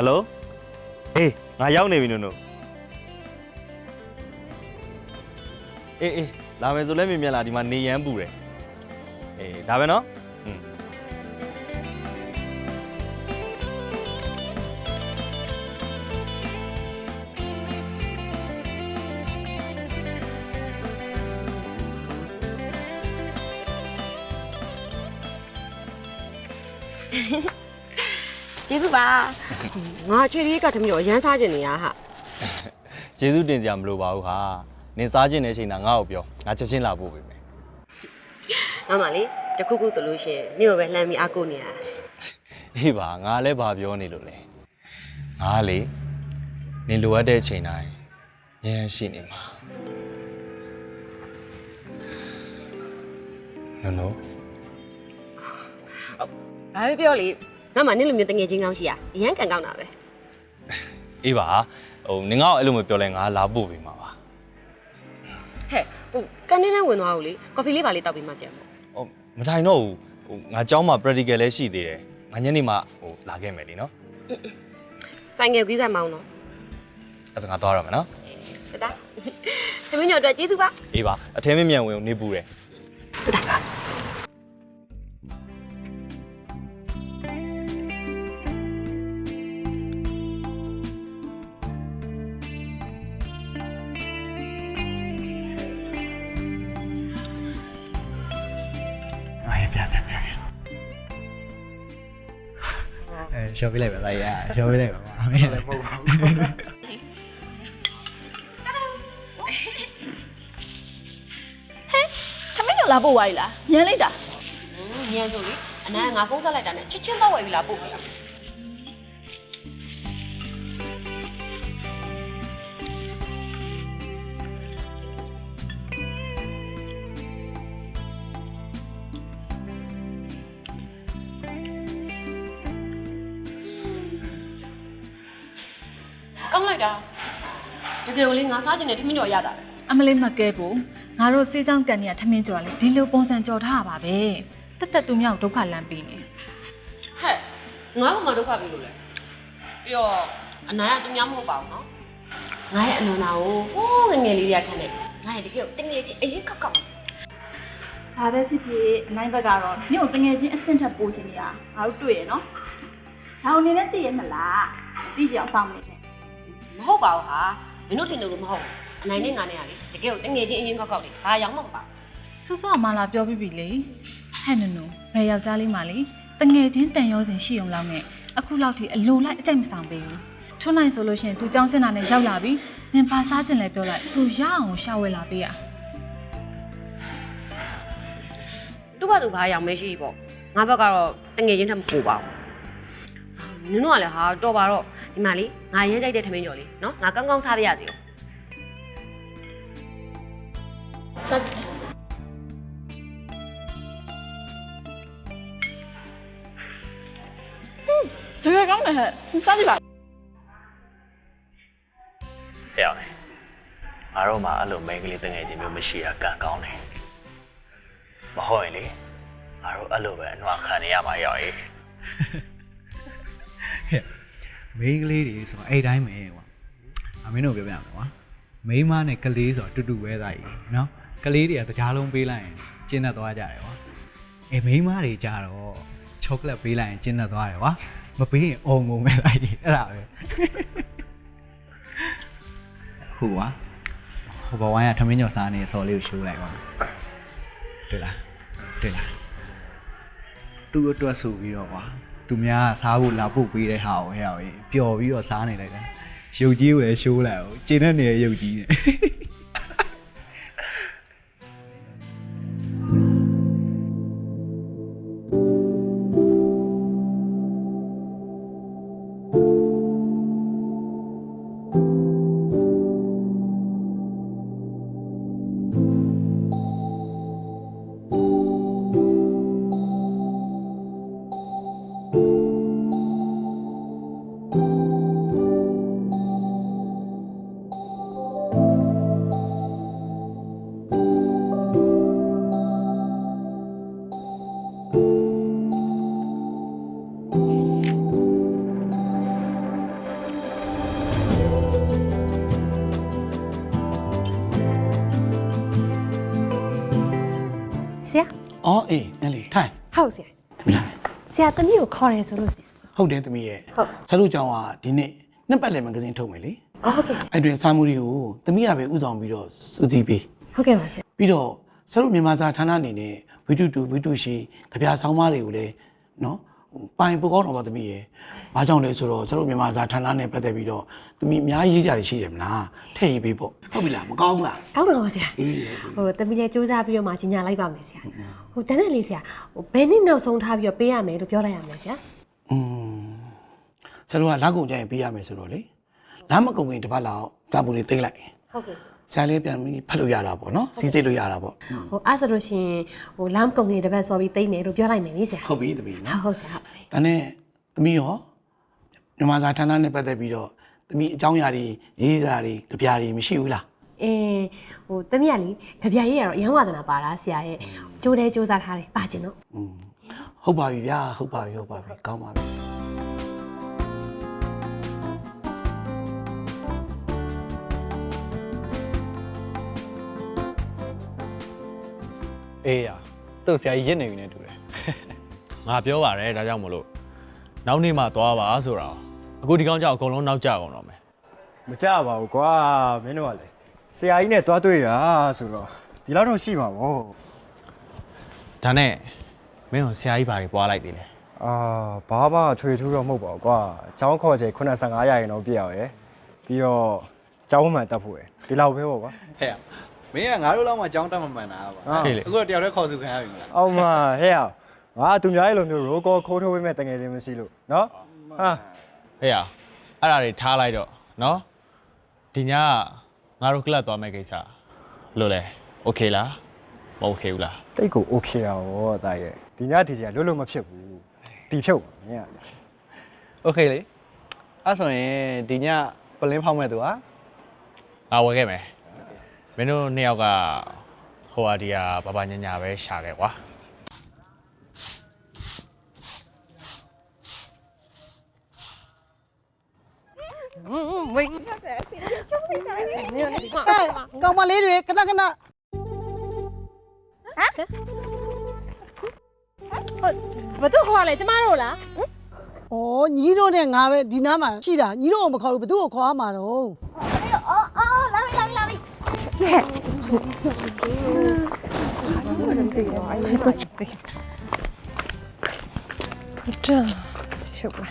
ဟယ်လိုဟေးငါရောက်နေပြီနုံနုံအေးအေးလာမယ်ဆိုလဲမြင်မြင်လာဒီမှာနေရမ်းပူတယ်အေးဒါပဲနော်อืม ကျေးဇူးပါငါချွေလေးကတမျိုးအရန်စားကျင်နေရဟာကျေးဇူးတင်စရာမလိုပါဘူးဟာနင်စားခြင်းတဲ့အချိန်သာငါ့ကိုပြောငါချက်ချင်းလာဖို့ပဲမယ်မမလေးတခုခုဆိုလို့ရှရင်နေ့ကိုပဲလှမ်းပြီးအားကိုးနေရတာအေးပါငါလည်းဘာပြောနေလို့လဲငါလေနင်လိုအပ်တဲ့အချိန်တိုင်းအများကြီးရှိနေမှာနော်နော်ဘာပဲပြောလေ ငါမှနေ့လိုမျိုးတငယ်ချင်းကောင်းရှိရအရန်ကန်ကောင်းတာပဲ အေးပါဟိုနင်ငါ့ကိုအဲ့လိုမပြောလဲငါလာဖို့ပြီမှာပါ ဟဲ့ဟိုကန်နေနဲ့ဝင်သွားဘူးလေကော်ဖီလေးပါလေးတောက်ပြီးမှပြန်ပေါ့ ဟိုမထိုင်တော့ဘူးဟိုငါเจ้าမှာ practical လည်းရှိသေးတယ်ငါညနေမှဟိုလာခဲ့မယ်လीနော် ဆိုင်ငယ်ကြီးကမောင်းတော့ အဲ့ဒါငါသွားရမယ်နော် တတာသမီးညော်အတွက်ကျေးဇူးပါ အေးပါအထဲမမြန်ဝင်နေပူတယ် တတာ ရှော့ပေးလိုက်ပါလိုက်ရရှော့ပေးလိုက်ပါဘာမင်းလည်းမဟုတ်ပါဘူးဟဲ့သမီးတို့လာပို့သွားပြီလားညံလိုက်တာညံဆိုလေအနားကငါဖုန်းဆက်လိုက်တာနဲ့ချွတ်ချွတ်တော့ဝယ်ပြီလားပို့ပြီလား င်းလိုက်တာတကယ်ကိုလေငါစားချင်တဲ့ထမင်းကြော်ရတာပဲအမလေးမကဲဘူးငါတို့စေးချောင်းကန်နေရထမင်းကြော်လေဒီလိုပုံစံကြော်ထားတာပါပဲတက်တက်သူမြောက်ဒုက္ခလမ်းပေးနေဟဲ့ငါ့ဘုံမှာဒုက္ခပြီလို့လဲပြီးတော့အနာရသူများမဟုတ်ပါဘူးနော်ငါရဲ့အနန္နာကိုဟိုးငယ်ငယ်လေးတွေကခံနေငါရဲ့တကယ်ကိုတငယ်ချင်းအရင်ကောက်ကောက်ဒါပဲဖြစ်ဖြစ်အနိုင်ဘက်ကတော့ညို့တငယ်ချင်းအဆင့်ထက်ပိုချင်နေတာငါတို့တွေ့ရနော်ဒါအနေနဲ့သိရမလားသိကြအောင်စောင့်နေတယ် မဟုတ်ပါဘူးဟာမင်းတို့ထင်တယ်လို့မဟုတ်ဘူးအနိုင်နဲ့ငါနဲ့ကလေတကယ်ကိုတငယ်ချင်းအရင်ကောက်ကောက်လေးဘာရောက်မှမပါဆွဆွအမလာပြောပြပြီလေဟဲ့နုံနုံဘယ်ယောက်ျားလေးမှလေတငယ်ချင်းတန်ရောစင်ရှိအောင်လောက်နဲ့အခုလောက်ထိအလိုလိုက်အကြိုက်မဆောင်ပေးဘူးထွန်းနိုင်ဆိုလို့ရှိရင်သူကြောင်းစင်တာနဲ့ရောက်လာပြီနင်ပါစားခြင်းလဲပြောလိုက်သူရအောင်ရှာဝယ်လာပေးရသူ့ဘာသူဘာရောက်မရှိပေါ့ငါဘက်ကတော့တငယ်ချင်းထက်မပိုပါဘူး နင်တို့ကလည်းဟာတော်ပါတော့ဒီမှာလေငါရဲကြိုက်တဲ့ထမင်းကြော်လေးနော်ငါကောင်းကောင်းထားပြရစီရောတကယ်ကောင်းတယ်ဟဲ့စားကြည့်ပါတဲ့အောင်လေငါတို့မှအဲ့လိုမိန်းကလေးတငယ်ချင်းမျိုးမရှိတာကံကောင်းတယ်မဟုတ်ရင်လေငါတို့အဲ့လိုပဲအနှွားခံနေရမှာရောက်ရေး မိန်းကလေးတွေဆိုတော့အဲ့တိုင်းပဲကွာအမင်းတို့ပြောပြမယ်ကွာမိန်းမနဲ့ကလေးဆိုတော့တူတူပဲသားကြီးနော်ကလေးတွေကတကြားလုံးပေးလိုက်ရင်ကျင်းတတ်သွားကြတယ်ကွာအဲမိန်းမတွေကြတော့ချောကလက်ပေးလိုက်ရင်ကျင်းတတ်သွားတယ်ကွာမပေးရင်အုံငုံပဲသားကြီးအဲ့ဒါပဲဟုတ်ကွာဟိုဘဝိုင်းကထမင်းကျော်စားနေစော်လေးကိုရှိုးလိုက်ကွာတွေ့လားတွေ့လားသူ့အတွက်ဆိုပြီးတော့ကွာ သူများကစားဖို့လာဖို့ပေးတဲ့ဟာကိုဟဲ့အောင်ပျော်ပြီးတော့စားနေလိုက်တာရုပ်ကြီးကိုလည်းရှိုးလိုက်အောင်ကျင်းတဲ့နေရရုပ်ကြီးနဲ့ ဆရာအော်အေးနည်းလေးထိုင်ဟုတ်ဆရာသမီးလာမယ်ဆရာသမီးကိုခေါ်တယ်ဆိုလို့ဆရာဟုတ်တယ်သမီးရဲ့ဟုတ်ဆရာတို့ကြောင့်ကဒီနေ့နှစ်ပတ်လည်မဂဇင်းထုတ်မယ်လေအော်ဟုတ်ကဲ့ဆရာအဲ့တွင်စာမှုတွေကိုသမီးကပဲဥဆောင်ပြီးတော့စူးစီးပေးဟုတ်ကဲ့ပါဆရာပြီးတော့ဆရာတို့မြန်မာစာဌာနအနေနဲ့ဝိတုတူဝိတုရှိကြပြဆောင်းပါးတွေကိုလည်းနော်ဟို ပိုင်ပိုကောင်းတော့ပါသမီးရဲ့ဘာကြောင့်လဲဆိုတော့ဆရာတို့မြန်မာစာဌာနနဲ့ပတ်သက်ပြီးတော့သမီးအများကြီးရေးကြရရှိတယ်မလားထည့်ရေးပေးပေါ့ဟုတ်ပြီလားမကောင်းဘူးလားကောင်းတယ်ပါဆရာအေးဟိုသမီးလည်းစူးစမ်းပြီးတော့မှကြီးညာလိုက်ပါမယ်ဆရာဟိုတန်းတဲ့လေးဆရာဟိုဘယ်နှစ်နောက်ဆုံးထားပြီးတော့ပေးရမယ်လို့ပြောလိုက်ရမယ်ဆရာอืมဆရာတို့ကလက်ကုန်ကြရင်ပေးရမယ်ဆိုတော့လေလမ်းမကုန်ခင်တစ်ပတ်လောက်စာပူတွေသိမ့်လိုက်ဟုတ်ကဲ့ဆရာ ဆရာလေးပြန်ပြီးဖတ်လို့ရတာပေါ့နော်စီးစိတ်လို့ရတာပေါ့ဟိုအဲ့ဆိုလို့ရှိရင်ဟိုလမ်းကုန်ကြီးတစ်ပတ်စော်ပြီးသိမ့်မယ်လို့ပြောလိုက်မယ်လေဆရာဟုတ်ပြီတပီဟုနော်တ်ဟုတ်ဆရာဟုတ်ဒါနဲ့သမီးရောမြန်မာစာဌာနနဲ့ပတ်သက်ပြီးတော့သမီးအကြောင်းအရာတွေရေးစာတွေကြပြာတွေမရှိဘူးလားအင်းဟိုသမီးကလေကြပြရေးရတော့အရန်ဝါဒနာပါတာဆရာရဲ့ကြိုးတယ်စူးစမ်းထားတယ်ပါကျင်တော့อืมဟုတ်ပါပြီဗျာဟုတ်ပါပြီဟုတ်ပါပြီကောင်းပါပြီ အေးရသူ့ဆရာကြီးရစ်နေပြီနဲ့တူတယ် ငါပြောပါတယ်ဒါကြောင့်မလို့နောက်နေ့မှသွားပါဆိုတာအခုဒီကောင်းကြောက်အကုန်လုံးနောက်ကျကုန်တော့မယ် မကြပါဘူးကွာမင်းတို့ကလေဆရာကြီးနဲ့တွားတွေ့တာဆိုတော့ဒီလောက်တော့ရှိမှာဗော ဒါနဲ့မင်းကဆရာကြီးဘာတွေပွားလိုက်သေးလဲ အာဘာမှထွေထူးတော့မဟုတ်ပါဘူးကွာအเจ้าခေါ်ချေ85ရာရင်တော့ပြည့်အောင်ရယ်ပြီးတော့เจ้าမှန်တက်ဖို့ရယ်ဒီလောက်ပဲပေါ့ကွာ ဟဲ့ မင်းကငါတို့လောက်မှကြောင်းတက်မမှန်တာပါ ဟာ ဟေးလေ အခုတော့တယောက်တည်းခေါ်စုခံရပြီမလား အောင်မဟဲ့အောင်ငါသူများရဲ့လိုမျိုးရိုးကောခိုးထိုးပေးမဲ့တငယ်ချင်းမရှိလို့နော်ဟာ ဟေးရအဲ့ဒါတွေထားလိုက်တော့နော်ဒီညကငါတို့ကလပ်သွားမယ့်ကိစ္စလို့လဲโอเคလားမโอเคဘူးလား တိတ်ကိုโอเคတာဗောတာရဲ့ဒီညဒီစီကလွတ်လွတ်မဖြစ်ဘူးတီဖြုတ်မင်းက โอเคလေအဲ့ဆိုရင်ဒီညပလင်းဖောက်မဲ့သူဟာ ငါဝယ်ခဲ့မယ် မင်းတို့နှစ်ယောက်ကဟိုဟာဒီဟာဘာဘာညာညာပဲရှာခဲ့ကွာဝိတ်ကောင်မလေးတွေခဏခဏဘသူခေါ်လဲကျမတို့လားဩညီတို့နဲ့ငါပဲဒီနားမှာရှိတာညီတို့ကိုမခေါ်ဘူးဘသူ့ကိုခေါ်ရမှာတော့ ဟဲ့တော့ချပေးတာရှုပ်ပါ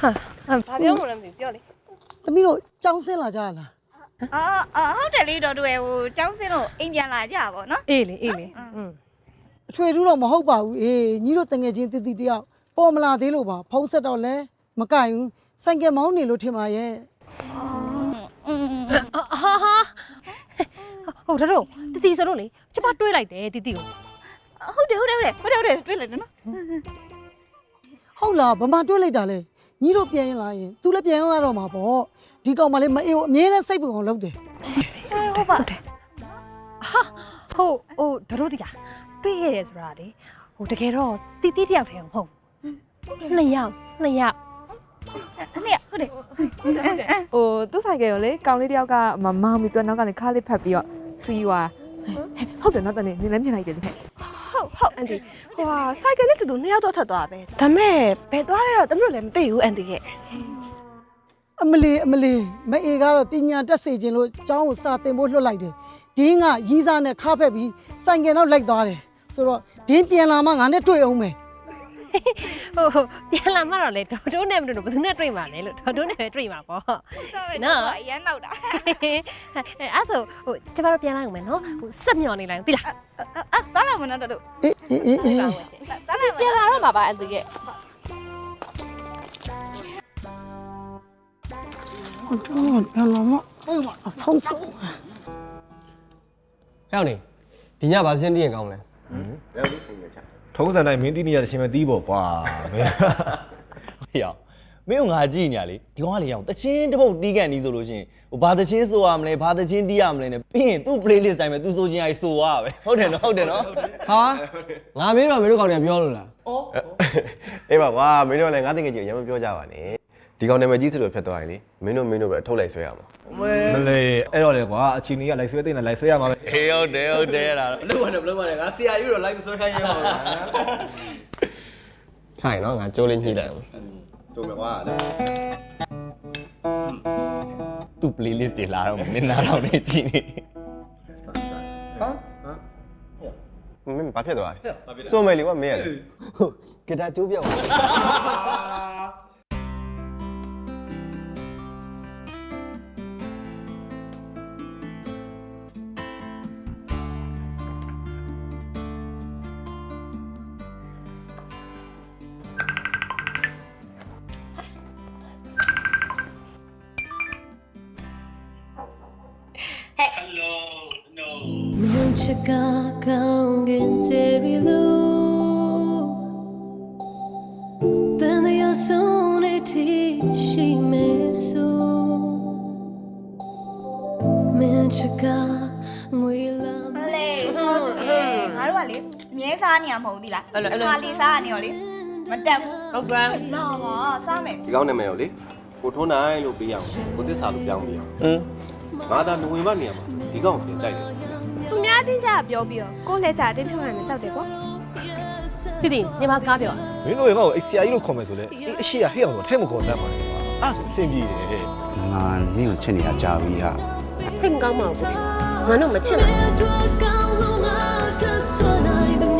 ဟာဘာပြောမှလည်းမသိပြောလေသမီးတို့ကြောင်းဆင်းလာကြလားအာအာဟုတ်တယ်လေတော်တို့ရဲ့ဟိုကြောင်းစင်းလို့အိမ်ပြန်လာကြပါဗောနော်အေးလေအေးလေอืมအထွေထူးတော့မဟုတ်ပါဘူးအေးညီတို့တငယ်ချင်းတည်တည်တယောက်ပေါ်မလာသေးလို့ပါဖုံးဆက်တော့လဲမကင်ဘူးဆိုင်ကယ်မောင်းနေလို့ထင်ပါရဲ့အာဟာဟာ ဟုတ်တယ်တော့တတီဆိုလို့လေကျမတွေးလိုက်တယ်တတီကိုဟုတ်တယ်ဟုတ်တယ်ဟုတ်တယ်ဟုတ်တယ်ဟုတ်တယ်တွေ့လိုက်တယ်နော်ဟုတ်လားဗမာတွေးလိုက်တာလဲညီတို့ပြန်ရင်လာရင် तू လည်းပြန်ရတော့မှာပေါ့ဒီကောင်မလေးမအေးကိုအမြဲတမ်းစိတ်ပူအောင်လုပ်တယ်ဟုတ်ပါဟာဟုတ်ဟိုတို့ဒီလားတွေးရတယ်ဆိုတာလေဟိုတကယ်တော့တတီတယောက်တည်းမဟုတ်နှစ်ယောက်နှစ်ယောက်အဲ့နဲ့ဟုတ်တယ်ဟိုသူ့ဆိုင်ကယ်ကိုလေကောင်လေးတယောက်ကမမောင်ပြီးတော့နောက်ကနေခါလေးဖတ်ပြီးတော့ စီးသွားဟုတ်တယ်နော်တနေ့နင်းလည်းမြင်လိုက်တယ်ဒီဟဲ့ဟုတ်ဟုတ်အန်တီဟိုဟာဆိုင်ကယ်နဲ့တူတူနှစ်ယောက်တော့ထပ်သွားပဲဒါမဲ့ဘယ်သွားလဲတော့တမလို့လည်းမသိဘူးအန်တီရဲ့အမလီအမလီမအေးကတော့ပညာတက်စေခြင်းလို့ကျောင်းကိုစာသင်ဖို့လွှတ်လိုက်တယ်ဒင်းကရီးစားနဲ့ခါဖက်ပြီးဆိုင်ကယ်တော့လိုက်သွားတယ်ဆိုတော့ဒင်းပြန်လာမှငါနဲ့တွေ့အောင်မယ် ဟိုဟိုပြန်လာမှတော့လေတို့တို့နဲ့မတို့ဘယ်သူနဲ့တွေ့မှာလဲလို့တို့တို့နဲ့ပဲတွေ့မှာပေါ့နော်အရန်နောက်တာအဲအဲ့ဆိုဟိုကျမတို့ပြန်လာအောင်မယ်နော်ဟိုစက်မြော်နေလိုက်ပြီလားအဲ့သွားလာမနော်တော်တို့အေးအေးအေးအေးသွားလာမပြန်လာတော့မှာပါအန်တီရဲ့တော့ပြန်လာမှဖုံးစုံဟဲ့အောင်နေဒီညဘာစင်းတည်ရင်ကောင်းလဲ ထုံးစံတိုင်းမင်းတီးနေရတဲ့ရှင်မတီးပေါ့ကွာမင်းဟေးရမင်းကငါကြည့်ညာလေဒီကောင်ကလေရအောင်တချင်းတစ်ပုတ်တီးကန်နီးဆိုလို့ရှိရင်ဟိုဘာတချင်းဆိုရမလဲဘာတချင်းတီးရမလဲနဲ့ပြီးရင်သူ့ playlist တိုင်းပဲသူဆိုချင်ရဆိုရပဲဟုတ်တယ်နော်ဟုတ်တယ်နော်ဟာငါမင်းတော့မင်းတို့ကောင်တွေကပြောလို့လားအေးပါကွာမင်းတို့လည်းငါတကယ်ကြီးရမ်းမပြောကြပါနဲ့ ဒီဒီကောင်နာမည်ကြီးဆိုလို့ဖြစ်သွားရင်လေမင်းတို့မင်းတို့ပဲအထုတ်လိုက်ဆွဲရမှာမလေးအဲ့တော့လေကွာအချင်းကြီးကလိုက်ဆွဲသိနေလိုက်ဆွဲရမှာပဲဟေးဟုတ်တယ်ဟုတ်တယ်အဲ့ဒါဘလို့ပါနဲ့ဘလို့ပါနဲ့ငါဆရာယူတော့လိုက်ဆွဲခိုင်းရမှာပါခိုင်နော်ငါကြိုးလေးညှိလိုက်အောင်ဆိုမယ်ကွာသူ playlist တွေလာတော့မင်းနားတော့နေကြည့်နေမင်းဘာဖြစ်သွားလဲစုံမယ်လေကွာမင်းရလေဟုတ်ဂီတာကျိုးပြောက် မင်းချကကောင်းကင်ချယ်ရီလိုတန်ရဆုံးနေတီရှိမေဆိုမင်းချကငွေလာမလေငါတို့ကလေအမြဲစားနေရမဟုတ်သီလားခါလေးစားနေရောလေမတက်ဘူးဟုတ်တယ်လာပါစားမယ်ဒီကောင်နာမည်ရောလေကိုထွန်းနိုင်လို့ပေးရအောင်ကိုသစ္စာလို့ပြောင်းပေးအောင်อืม ငါသာနဝင်မနေရမှာဒီကောင်ပြင်တိုက်တယ်သူများအတင်းကြပြောပြီးတော့ကိုယ်လည်းကြအတင်းထုတ်နိုင်မယ်ကြောက်တယ်ပေါ့တီတီနေမစကားပြောမင်းတို့ရေကောအဲ့ဆရာကြီးလို့ခေါ်မယ်ဆိုလေအေးအရှိရဟဲ့အောင်ဆိုထဲမခေါ်တတ်ပါနဲ့ကွာအဲ့ဒါဆိုအဆင်ပြေတယ်ငါနင့်ကိုချစ်နေတာကြာပြီဟာစိတ်မကောင်းပါဘူးငါတို့မချစ်နိုင်ဘူး